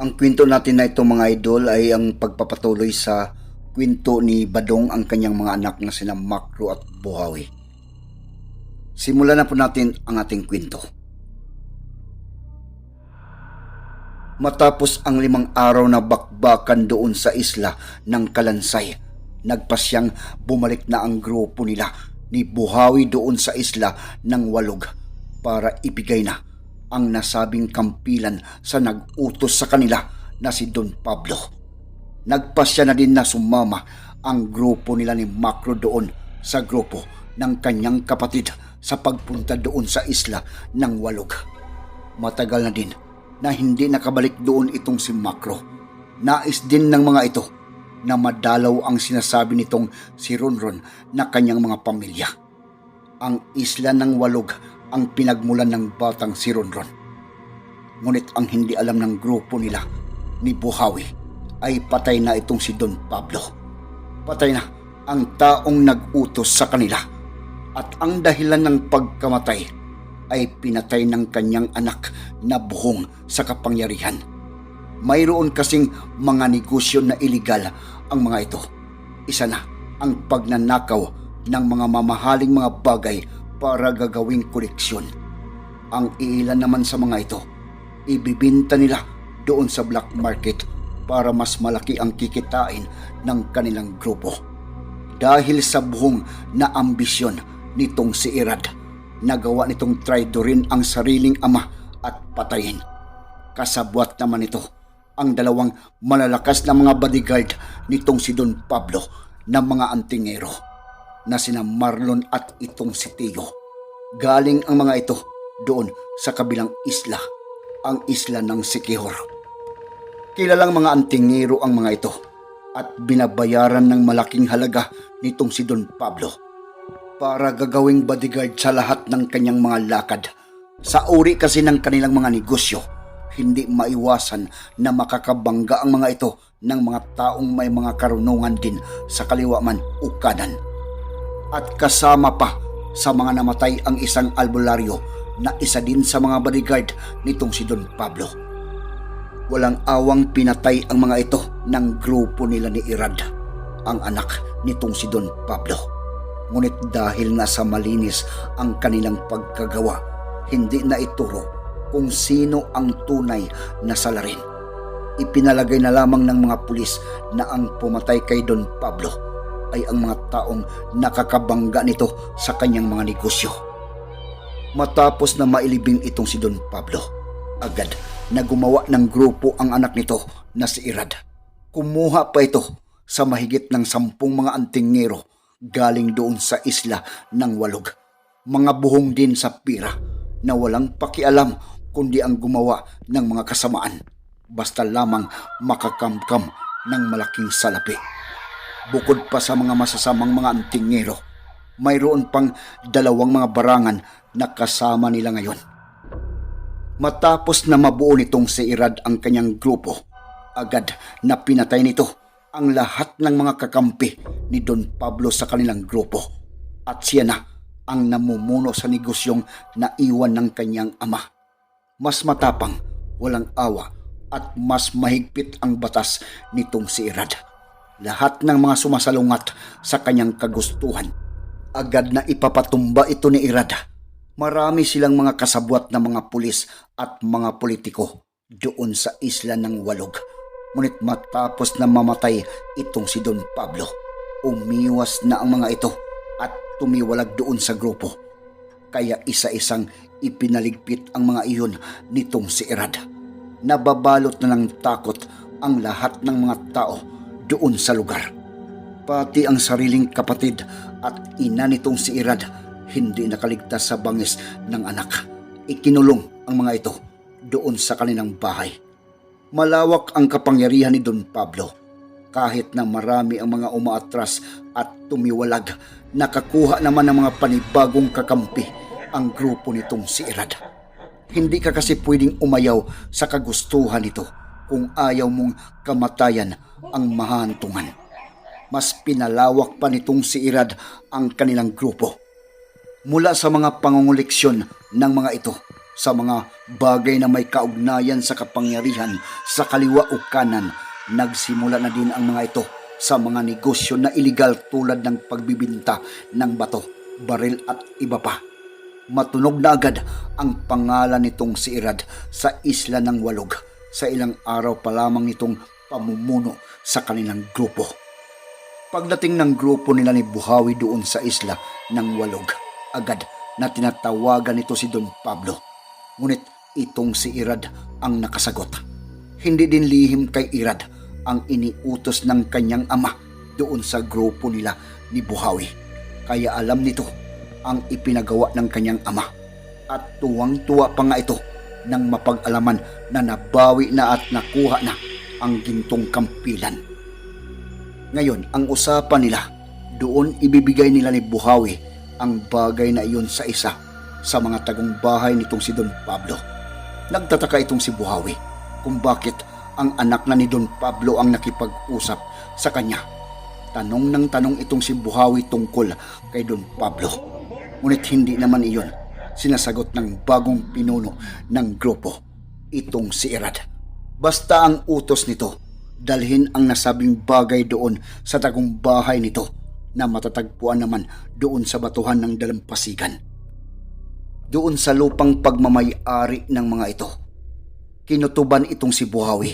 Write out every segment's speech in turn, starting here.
Ang kwento natin na ito mga idol ay ang pagpapatuloy sa kwento ni Badong ang kanyang mga anak na sina Makro at Buhawi. Simulan na po natin ang ating kwento. Matapos ang limang araw na bakbakan doon sa isla ng Kalansay, nagpasyang bumalik na ang grupo nila ni Buhawi doon sa isla ng Walog para ibigay na ang nasabing kampilan sa nag-utos sa kanila na si Don Pablo. Nagpasya na din na sumama ang grupo nila ni Macro doon sa grupo ng kanyang kapatid sa pagpunta doon sa isla ng Walog. Matagal na din na hindi nakabalik doon itong si Macro. Nais din ng mga ito na madalaw ang sinasabi nitong si Ronron na kanyang mga pamilya. Ang isla ng Walog ang pinagmulan ng batang si Ronron. Ngunit ang hindi alam ng grupo nila ni Buhawi ay patay na itong si Don Pablo. Patay na ang taong nag-utos sa kanila at ang dahilan ng pagkamatay ay pinatay ng kanyang anak na buhong sa kapangyarihan. Mayroon kasing mga negosyo na iligal ang mga ito. Isa na ang pagnanakaw ng mga mamahaling mga bagay para gagawing koleksyon. Ang ilan naman sa mga ito, ibibinta nila doon sa black market para mas malaki ang kikitain ng kanilang grupo. Dahil sa buhong na ambisyon nitong si Irad, nagawa nitong traidorin ang sariling ama at patayin. Kasabwat naman ito ang dalawang malalakas na mga bodyguard nitong si Don Pablo na mga antingero na sina Marlon at itong si Tio. Galing ang mga ito doon sa kabilang isla, ang isla ng Sikihor. Kilalang mga antingero ang mga ito at binabayaran ng malaking halaga nitong si Don Pablo para gagawing bodyguard sa lahat ng kanyang mga lakad. Sa uri kasi ng kanilang mga negosyo, hindi maiwasan na makakabangga ang mga ito ng mga taong may mga karunungan din sa kaliwa man o kanan. At kasama pa sa mga namatay ang isang albularyo na isa din sa mga bodyguard nitong si Don Pablo. Walang awang pinatay ang mga ito ng grupo nila ni Irad, ang anak nitong si Don Pablo. Ngunit dahil nasa malinis ang kanilang pagkagawa, hindi na ituro kung sino ang tunay na salarin. Ipinalagay na lamang ng mga pulis na ang pumatay kay Don Pablo ay ang mga taong nakakabangga nito sa kanyang mga negosyo. Matapos na mailibing itong si Don Pablo, agad na gumawa ng grupo ang anak nito na si Irad. Kumuha pa ito sa mahigit ng sampung mga antingero galing doon sa isla ng Walog. Mga buhong din sa pira na walang pakialam kundi ang gumawa ng mga kasamaan. Basta lamang makakamkam ng malaking salapi. Bukod pa sa mga masasamang mga antingero, mayroon pang dalawang mga barangan na kasama nila ngayon. Matapos na mabuo nitong si Irad ang kanyang grupo, agad na pinatay nito ang lahat ng mga kakampi ni Don Pablo sa kanilang grupo. At siya na ang namumuno sa negosyong naiwan ng kanyang ama. Mas matapang, walang awa, at mas mahigpit ang batas nitong si Irad. Lahat ng mga sumasalungat sa kanyang kagustuhan, agad na ipapatumba ito ni Irad. Marami silang mga kasabwat na mga pulis at mga politiko doon sa isla ng Walog. Ngunit matapos na mamatay itong si Don Pablo, umiwas na ang mga ito at tumiwalag doon sa grupo. Kaya isa-isang ipinaligpit ang mga iyon nitong si Irad. Nababalot na ng takot ang lahat ng mga tao doon sa lugar. Pati ang sariling kapatid at ina nitong si Irad hindi nakaligtas sa bangis ng anak. Ikinulong ang mga ito doon sa kanilang bahay. Malawak ang kapangyarihan ni Don Pablo. Kahit na marami ang mga umaatras at tumiwalag, nakakuha naman ng mga panibagong kakampi ang grupo nitong si Irad. Hindi ka kasi pwedeng umayaw sa kagustuhan nito kung ayaw mong kamatayan ang mahantungan. Mas pinalawak pa nitong si Irad ang kanilang grupo mula sa mga pangunguleksyon ng mga ito sa mga bagay na may kaugnayan sa kapangyarihan sa kaliwa o kanan nagsimula na din ang mga ito sa mga negosyo na iligal tulad ng pagbibinta ng bato, baril at iba pa. Matunog na agad ang pangalan nitong si Irad sa isla ng Walog sa ilang araw pa lamang nitong pamumuno sa kanilang grupo. Pagdating ng grupo nila ni Buhawi doon sa isla ng Walog, agad na tinatawagan nito si Don Pablo. Ngunit itong si Irad ang nakasagot. Hindi din lihim kay Irad ang iniutos ng kanyang ama doon sa grupo nila ni Buhawi. Kaya alam nito ang ipinagawa ng kanyang ama. At tuwang-tuwa pa nga ito nang mapag-alaman na nabawi na at nakuha na ang gintong kampilan. Ngayon, ang usapan nila, doon ibibigay nila ni Buhawi ang bagay na iyon sa isa sa mga tagong bahay nitong si Don Pablo. Nagtataka itong si Buhawi kung bakit ang anak na ni Don Pablo ang nakipag-usap sa kanya. Tanong ng tanong itong si Buhawi tungkol kay Don Pablo. Ngunit hindi naman iyon sinasagot ng bagong pinuno ng grupo, itong si Irad. Basta ang utos nito, dalhin ang nasabing bagay doon sa bahay nito na matatagpuan naman doon sa batuhan ng dalampasigan. Doon sa lupang pagmamayari ng mga ito. Kinutuban itong si Buhawi,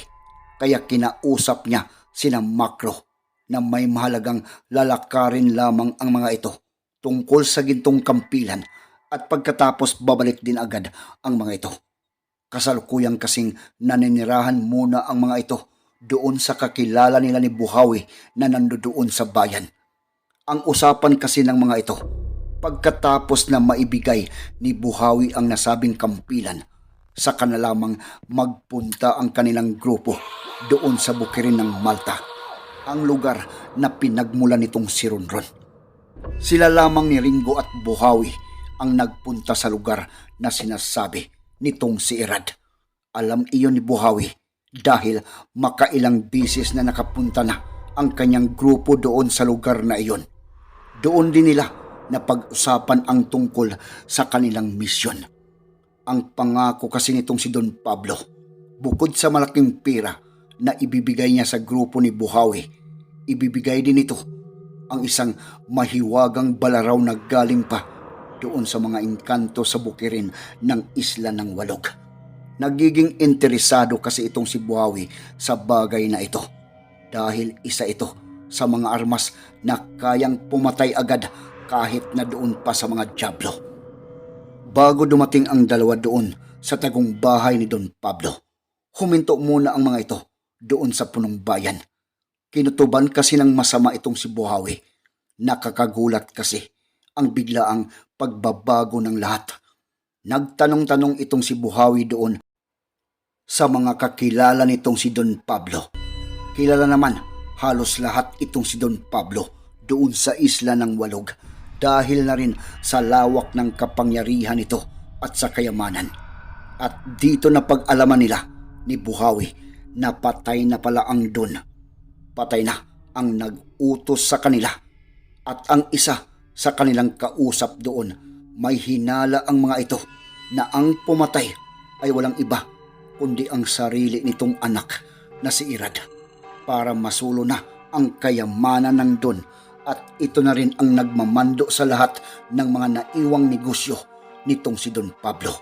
kaya kinausap niya sina Makro na may mahalagang lalakarin lamang ang mga ito tungkol sa gintong kampilan at pagkatapos babalik din agad ang mga ito. Kasalukuyang kasing naninirahan muna ang mga ito doon sa kakilala nila ni Buhawi na nandoon sa bayan. Ang usapan kasi ng mga ito, pagkatapos na maibigay ni Buhawi ang nasabing kampilan, saka na lamang magpunta ang kanilang grupo doon sa bukirin ng Malta, ang lugar na pinagmulan nitong si Ronron. Sila lamang ni Ringo at Buhawi ang nagpunta sa lugar na sinasabi nitong si Irad. Alam iyon ni Buhawi dahil makailang bisis na nakapunta na ang kanyang grupo doon sa lugar na iyon. Doon din nila na pag-usapan ang tungkol sa kanilang misyon. Ang pangako kasi nitong si Don Pablo, bukod sa malaking pera na ibibigay niya sa grupo ni Buhawi, ibibigay din ito ang isang mahiwagang balaraw na galing pa doon sa mga engkanto sa bukirin ng isla ng Walog. Nagiging interesado kasi itong si Buhawi sa bagay na ito dahil isa ito sa mga armas na kayang pumatay agad kahit na doon pa sa mga Diablo. Bago dumating ang dalawa doon sa tagong bahay ni Don Pablo, huminto muna ang mga ito doon sa punong bayan. Kinutuban kasi ng masama itong si Buhawi. Nakakagulat kasi ang biglaang pagbabago ng lahat. Nagtanong-tanong itong si Buhawi doon sa mga kakilala nitong si Don Pablo. Kilala naman halos lahat itong si Don Pablo doon sa isla ng Walog dahil na rin sa lawak ng kapangyarihan nito at sa kayamanan. At dito na pag-alaman nila ni Buhawi na patay na pala ang Don. Patay na ang nag-utos sa kanila at ang isa sa kanilang kausap doon may hinala ang mga ito na ang pumatay ay walang iba kundi ang sarili nitong anak na si Irad para masulo na ang kayamanan ng Don at ito na rin ang nagmamando sa lahat ng mga naiwang negosyo nitong si Don Pablo.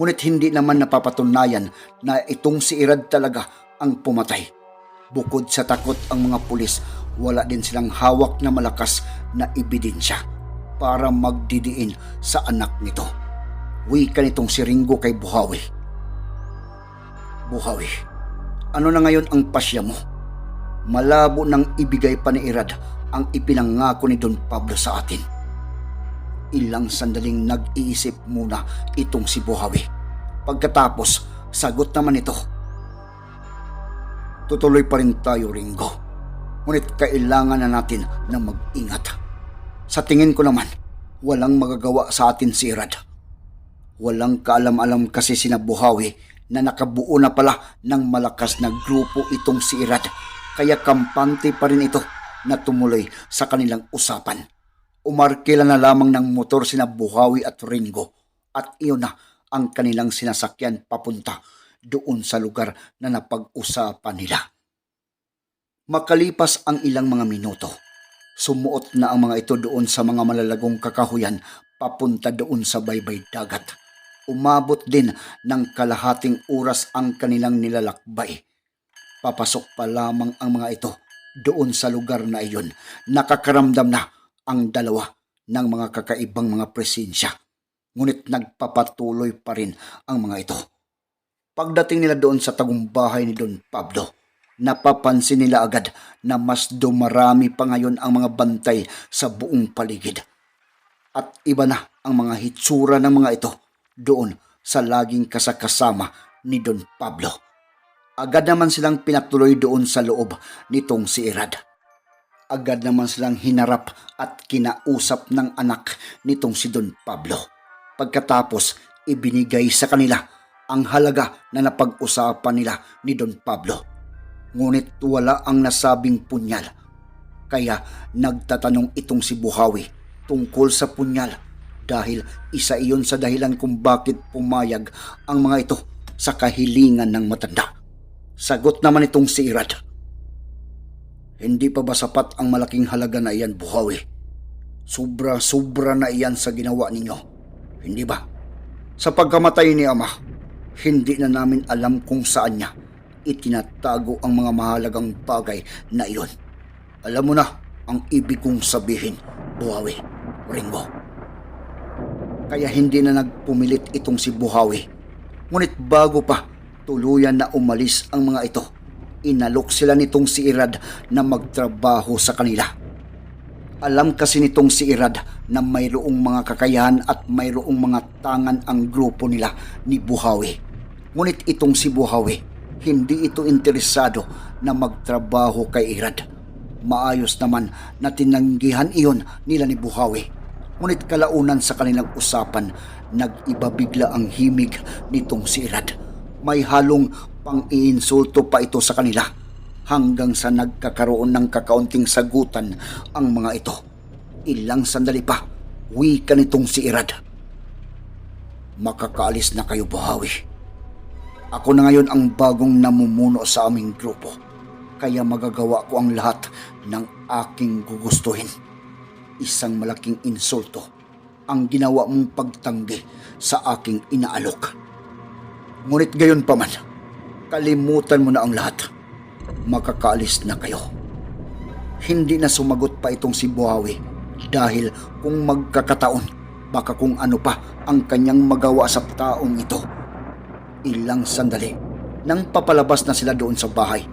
Ngunit hindi naman napapatunayan na itong si Irad talaga ang pumatay. Bukod sa takot ang mga pulis, wala din silang hawak na malakas na ebidensya para magdidiin sa anak nito. Wika nitong si Ringo kay Buhawi. Buhawi, ano na ngayon ang pasya mo? Malabo nang ibigay pa ni Irad ang ipinangako ni Don Pablo sa atin. Ilang sandaling nag-iisip muna itong si Buhawi. Pagkatapos sagot naman ito. Tutuloy pa rin tayo, Ringo. Ngunit kailangan na natin na mag-ingat. Sa tingin ko naman, walang magagawa sa atin si Irad. Walang kaalam-alam kasi sina Buhawi na nakabuo na pala ng malakas na grupo itong si Irad. Kaya kampante pa rin ito na tumuloy sa kanilang usapan. Umarkila na lamang ng motor sina Buhawi at Ringo at iyon na ang kanilang sinasakyan papunta doon sa lugar na napag-usapan nila. Makalipas ang ilang mga minuto, sumuot na ang mga ito doon sa mga malalagong kakahuyan papunta doon sa baybay dagat. Umabot din ng kalahating oras ang kanilang nilalakbay. Papasok pa lamang ang mga ito doon sa lugar na iyon. Nakakaramdam na ang dalawa ng mga kakaibang mga presensya. Ngunit nagpapatuloy pa rin ang mga ito. Pagdating nila doon sa tagumpahay ni Don Pablo, napapansin nila agad na mas dumarami pa ngayon ang mga bantay sa buong paligid. At iba na ang mga hitsura ng mga ito doon sa laging kasakasama ni Don Pablo. Agad naman silang pinatuloy doon sa loob nitong si Irad. Agad naman silang hinarap at kinausap ng anak nitong si Don Pablo. Pagkatapos, ibinigay sa kanila ang halaga na napag-usapan nila ni Don Pablo. Ngunit wala ang nasabing punyal. Kaya nagtatanong itong si Buhawi tungkol sa punyal dahil isa iyon sa dahilan kung bakit pumayag ang mga ito sa kahilingan ng matanda. Sagot naman itong si Irad. Hindi pa ba sapat ang malaking halaga na iyan, Buhawi? Sobra-sobra na iyan sa ginawa ninyo. Hindi ba? Sa pagkamatay ni Ama, hindi na namin alam kung saan niya itinatago ang mga mahalagang bagay na iyon. Alam mo na ang ibig kong sabihin, Buhawi, Ringo. Kaya hindi na nagpumilit itong si Buhawi. Ngunit bago pa tuluyan na umalis ang mga ito, inalok sila nitong si Irad na magtrabaho sa kanila. Alam kasi nitong si Irad na mayroong mga kakayahan at mayroong mga tangan ang grupo nila ni Buhawi. Ngunit itong si Buhawi, hindi ito interesado na magtrabaho kay Irad. Maayos naman na tinanggihan iyon nila ni Buhawi. Ngunit kalaunan sa kanilang usapan, nag-iba ang himig nitong si Irad. May halong pang-iinsulto pa ito sa kanila hanggang sa nagkakaroon ng kakaunting sagutan ang mga ito. Ilang sandali pa, wika nitong si Irad. Makakaalis na kayo, Buhawi. Ako na ngayon ang bagong namumuno sa aming grupo. Kaya magagawa ko ang lahat ng aking gugustuhin. Isang malaking insulto ang ginawa mong pagtanggi sa aking inaalok. Ngunit gayon pa man, kalimutan mo na ang lahat. Makakaalis na kayo. Hindi na sumagot pa itong si Buhawi dahil kung magkakataon, baka kung ano pa ang kanyang magawa sa taong ito. Ilang sandali, nang papalabas na sila doon sa bahay,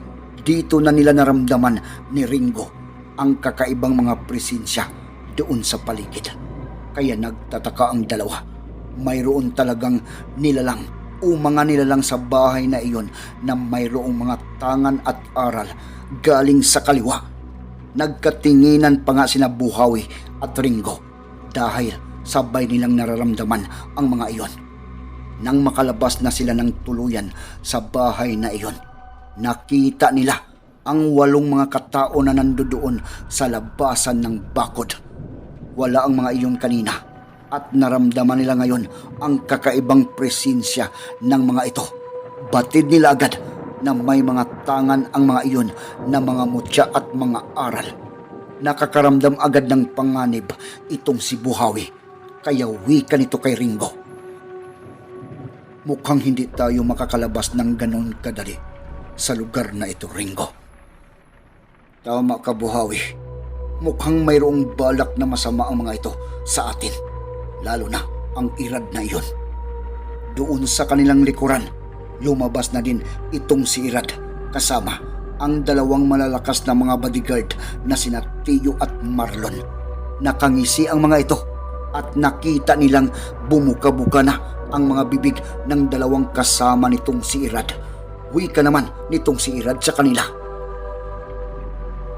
dito na nila naramdaman ni Ringo ang kakaibang mga presensya doon sa paligid. Kaya nagtataka ang dalawa. Mayroon talagang nilalang o mga nilalang sa bahay na iyon na mayroong mga tangan at aral galing sa kaliwa. Nagkatinginan pa nga sina Buhawi at Ringo dahil sabay nilang nararamdaman ang mga iyon. Nang makalabas na sila ng tuluyan sa bahay na iyon, nakita nila ang walong mga katao na nandoon sa labasan ng bakod. Wala ang mga iyon kanina at naramdaman nila ngayon ang kakaibang presensya ng mga ito. Batid nila agad na may mga tangan ang mga iyon na mga mutya at mga aral. Nakakaramdam agad ng panganib itong si Buhawi. Kaya wika nito kay Ringo. Mukhang hindi tayo makakalabas ng ganon kadali sa lugar na ito, Ringo. Tama ka, Buhawi. Mukhang mayroong balak na masama ang mga ito sa atin. Lalo na ang irad na iyon. Doon sa kanilang likuran, lumabas na din itong si Irad kasama ang dalawang malalakas na mga bodyguard na sina Tiyo at Marlon. Nakangisi ang mga ito at nakita nilang bumuka-buka na ang mga bibig ng dalawang kasama nitong si Irad. Wika naman nitong si Irad sa kanila.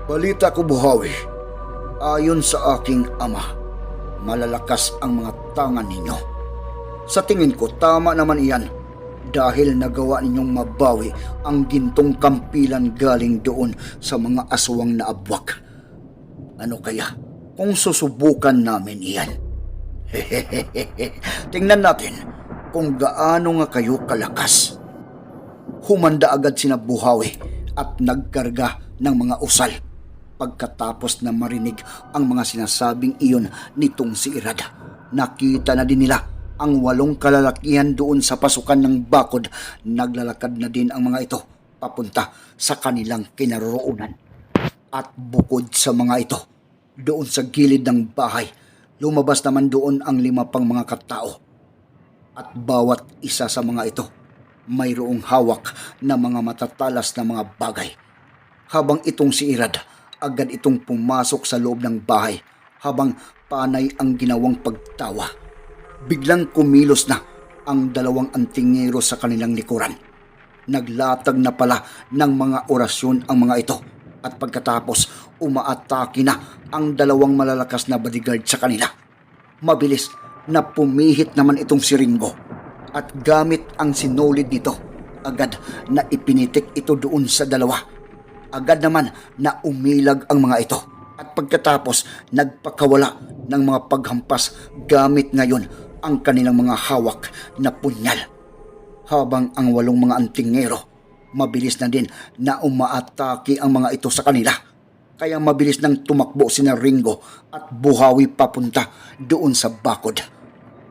Balita ko buhawi, ayon sa aking ama, malalakas ang mga tangan ninyo. Sa tingin ko tama naman iyan dahil nagawa ninyong mabawi ang gintong kampilan galing doon sa mga aswang na abwak. Ano kaya kung susubukan namin iyan? Tingnan natin kung gaano nga kayo kalakas. Humanda agad sina Buhawi at nagkarga ng mga usal pagkatapos na marinig ang mga sinasabing iyon nitong si Irad. Nakita na din nila ang walong kalalakihan doon sa pasukan ng bakod. Naglalakad na din ang mga ito papunta sa kanilang kinaroroonan. At bukod sa mga ito, doon sa gilid ng bahay, lumabas naman doon ang lima pang mga katao. At bawat isa sa mga ito, mayroong hawak na mga matatalas na mga bagay. Habang itong si Irad, agad itong pumasok sa loob ng bahay habang panay ang ginawang pagtawa. Biglang kumilos na ang dalawang antingero sa kanilang likuran. Naglatag na pala ng mga orasyon ang mga ito at pagkatapos umaatake na ang dalawang malalakas na bodyguard sa kanila. Mabilis na pumihit naman itong si Ringo at gamit ang sinulid nito agad na ipinitik ito doon sa dalawa. Agad naman na umilag ang mga ito at pagkatapos nagpakawala ng mga paghampas gamit ngayon ang kanilang mga hawak na punyal habang ang walong mga antingero mabilis na din na umaatake ang mga ito sa kanila. Kaya mabilis nang tumakbo sina Ringo at buhawi papunta doon sa bakod.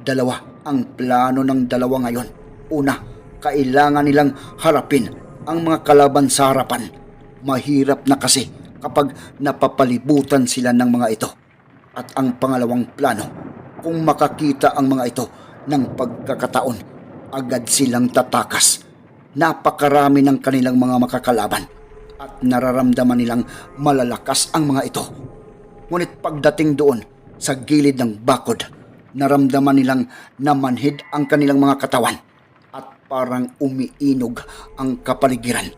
Dalawa ang plano ng dalawa ngayon. Una, kailangan nilang harapin ang mga kalaban sa harapan. Mahirap na kasi kapag napapalibutan sila ng mga ito. At ang pangalawang plano, kung makakita ang mga ito ng pagkakataon, agad silang tatakas. Napakarami ng kanilang mga makakalaban at nararamdaman nilang malalakas ang mga ito. Ngunit pagdating doon sa gilid ng bakod, naramdaman nilang namanhid ang kanilang mga katawan at parang umiinog ang kapaligiran.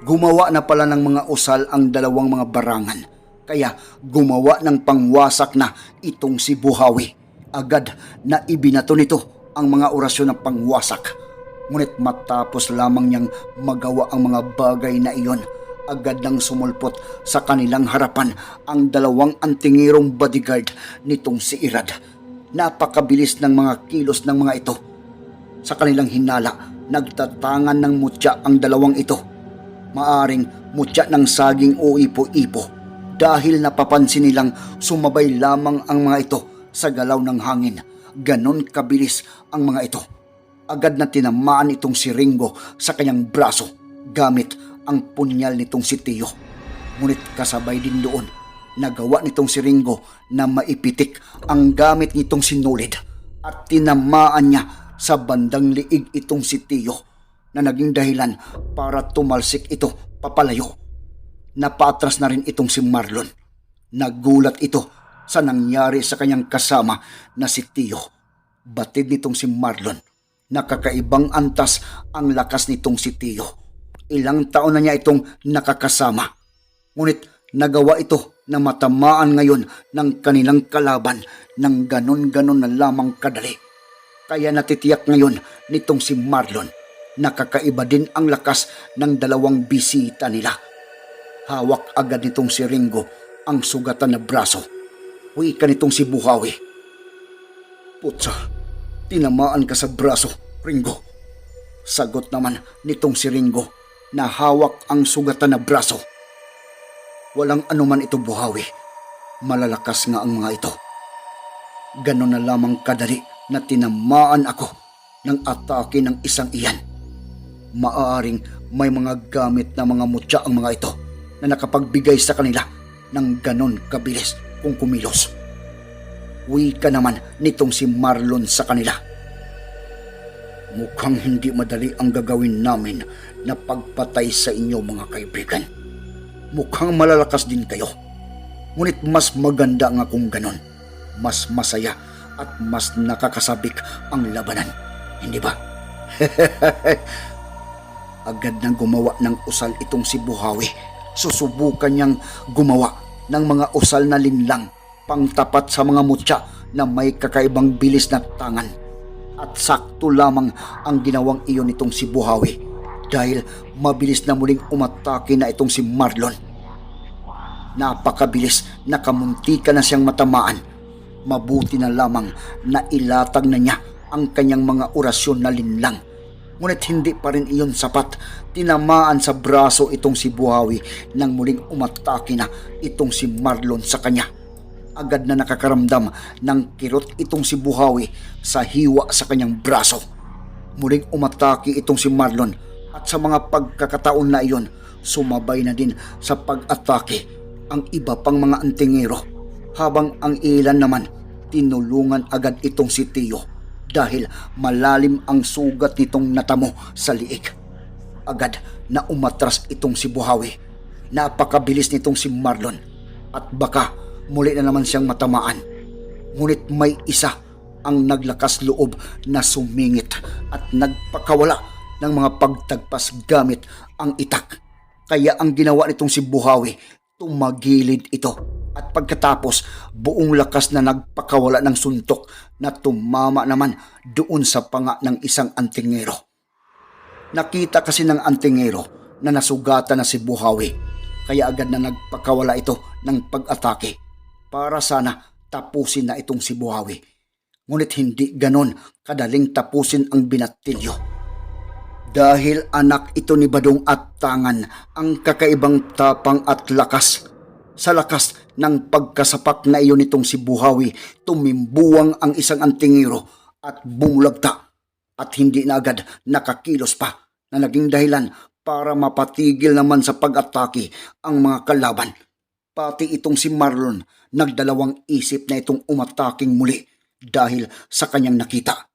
Gumawa na pala ng mga usal ang dalawang mga barangan. Kaya gumawa ng pangwasak na itong si Buhawi. Agad na ibinato nito ang mga orasyon ng pangwasak. Ngunit matapos lamang niyang magawa ang mga bagay na iyon, agad nang sumulpot sa kanilang harapan ang dalawang antingirong bodyguard nitong si Irad. Napakabilis ng mga kilos ng mga ito. Sa kanilang hinala, nagtatangan ng mutya ang dalawang ito maaring mutya ng saging o ipo-ipo dahil napapansin nilang sumabay lamang ang mga ito sa galaw ng hangin. Ganon kabilis ang mga ito. Agad na tinamaan itong si Ringo sa kanyang braso gamit ang punyal nitong si Tio. Ngunit kasabay din doon, nagawa nitong si Ringo na maipitik ang gamit nitong sinulid at tinamaan niya sa bandang liig itong si Tio na naging dahilan para tumalsik ito papalayo. Napatras na rin itong si Marlon. Nagulat ito sa nangyari sa kanyang kasama na si Tio. Batid nitong si Marlon. Nakakaibang antas ang lakas nitong si Tio. Ilang taon na niya itong nakakasama. Ngunit nagawa ito na matamaan ngayon ng kanilang kalaban ng ganon-ganon na lamang kadali. Kaya natitiyak ngayon nitong si Marlon nakakaiba din ang lakas ng dalawang bisita nila. Hawak agad nitong si Ringo ang sugatan na braso. Uwi ka nitong si Buhawi. Putsa, tinamaan ka sa braso, Ringo. Sagot naman nitong si Ringo na hawak ang sugatan na braso. Walang anuman ito Buhawi. Malalakas nga ang mga ito. Ganon na lamang kadali na tinamaan ako ng atake ng isang iyan maaaring may mga gamit na mga mutya ang mga ito na nakapagbigay sa kanila ng ganon kabilis kung kumilos. Uwi ka naman nitong si Marlon sa kanila. Mukhang hindi madali ang gagawin namin na pagpatay sa inyo mga kaibigan. Mukhang malalakas din kayo. Ngunit mas maganda nga kung ganon. Mas masaya at mas nakakasabik ang labanan. Hindi ba? Agad nang gumawa ng usal itong si Buhawi. Susubukan niyang gumawa ng mga usal na linlang pangtapat sa mga mutya na may kakaibang bilis na tangan. At sakto lamang ang ginawang iyon nitong si Buhawi dahil mabilis na muling umatake na itong si Marlon. Napakabilis na kamuntika na siyang matamaan. Mabuti na lamang na ilatag na niya ang kanyang mga orasyon na linlang. Ngunit hindi pa rin iyon sapat. Tinamaan sa braso itong si Buhawi nang muling umatake na itong si Marlon sa kanya. Agad na nakakaramdam ng kirot itong si Buhawi sa hiwa sa kanyang braso. Muling umatake itong si Marlon at sa mga pagkakataon na iyon, sumabay na din sa pag-atake ang iba pang mga antingero habang ang ilan naman tinulungan agad itong si Tio dahil malalim ang sugat nitong natamo sa liig. Agad na umatras itong si Buhawi. Napakabilis nitong si Marlon at baka muli na naman siyang matamaan. Ngunit may isa ang naglakas loob na sumingit at nagpakawala ng mga pagtagpas gamit ang itak. Kaya ang ginawa nitong si Buhawi, tumagilid ito. At pagkatapos, buong lakas na nagpakawala ng suntok na tumama naman doon sa panga ng isang antingero. Nakita kasi ng antingero na nasugatan na si Buhawi, kaya agad na nagpakawala ito ng pag-atake para sana tapusin na itong si Buhawi. Ngunit hindi ganon kadaling tapusin ang binatilyo. Dahil anak ito ni Badong at Tangan ang kakaibang tapang at lakas. Sa lakas ng pagkasapak na iyon nitong si Buhawi, tumimbuwang ang isang antingero at bumulagta at hindi na agad nakakilos pa na naging dahilan para mapatigil naman sa pag-atake ang mga kalaban. Pati itong si Marlon nagdalawang isip na itong umataking muli dahil sa kanyang nakita